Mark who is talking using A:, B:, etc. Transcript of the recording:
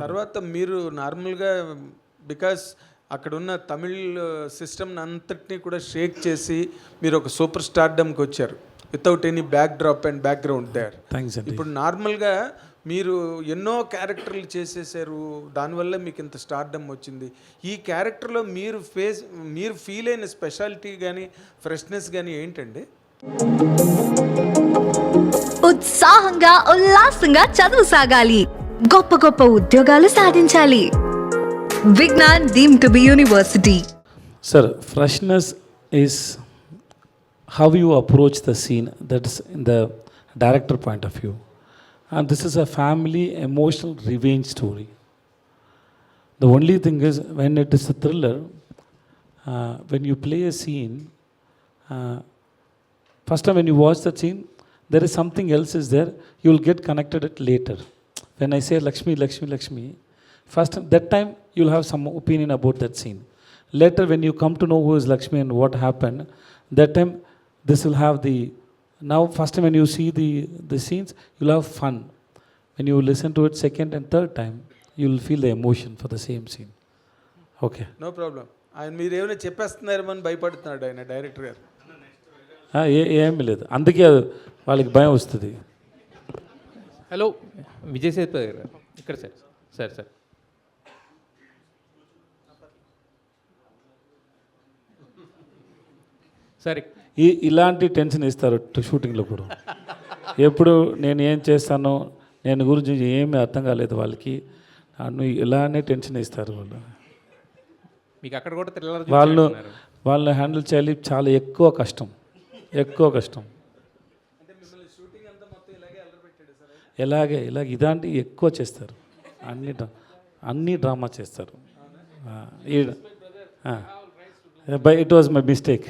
A: తర్వాత మీరు నార్మల్గా బికాస్ అక్కడ ఉన్న తమిళ్ సిస్టమ్ అంతటినీ కూడా షేక్ చేసి మీరు ఒక సూపర్ స్టార్డమ్కి వచ్చారు. Without any backdrop and background there.
B: Thanks అండి.
A: ఇప్పుడు నార్మల్గా మీరు ఎన్నో క్యారెక్టర్లు చేసేసారు. దానివల్ల మీకు ఇంత స్టార్డమ్ వచ్చింది. ఈ క్యారెక్టర్లో మీరు ఫేస్ మీరు ఫీల్ అయిన స్పెషాలిటీ కానీ ఫ్రెష్నెస్ కానీ ఏంటండి?
C: ఉత్సాహంగా ఉల్లాసంగా చదువు సాగాలి. గొప్ప గొప్ప ఉద్యోగాలు సాధించాలి Vignan deemed to be university
B: Sir, freshness is how you approach the scene. That's in the director point of view. And this is a family emotional revenge story. The only thing is, when it is a thriller, uh, when you play a scene, uh, first time when you watch that scene, there is something else is there. You will get connected it later. When I say Lakshmi Lakshmi Lakshmi first that time you'll have some opinion about that scene later when you come to know who is Lakshmi and what happen that time this will have the now first when you see the the scenes you'll have fun when you listen to it second and third time you will feel the emotion for the same scene okay
A: no problem ఆయన మీరు ఏమైనా చెప్పేస్తున్నారేమని భయపడుతున్నాడు ఆయన director గారు?
B: ఏమీ లేదు. అందుకే వాళ్ళకి భయం వస్తుంది.
D: హలో. విజయ్ సేతుపతి గారు. ఇక్కడ సార్. Sir sir. సార్
B: ఈ ఇలాంటి టెన్షన్ ఇస్తారు షూటింగ్లో కూడా. ఎప్పుడు నేను ఏం చేస్తానో నేను గురించి ఏమీ అర్థం కాలేదు వాళ్ళకి. నన్ను ఇలానే టెన్షన్ ఇస్తారు వాళ్ళు.
D: మీకు అక్కడ కూడా
B: వాళ్ళు వాళ్ళని హ్యాండిల్ చేయాలి చాలా ఎక్కువ కష్టం. ఎక్కువ కష్టం. ఎలాగే ఇలాగ ఇలాంటి ఎక్కువ చేస్తారు. అన్ని డ్రా- అన్ని డ్రామా చేస్తారు. By it was my mistake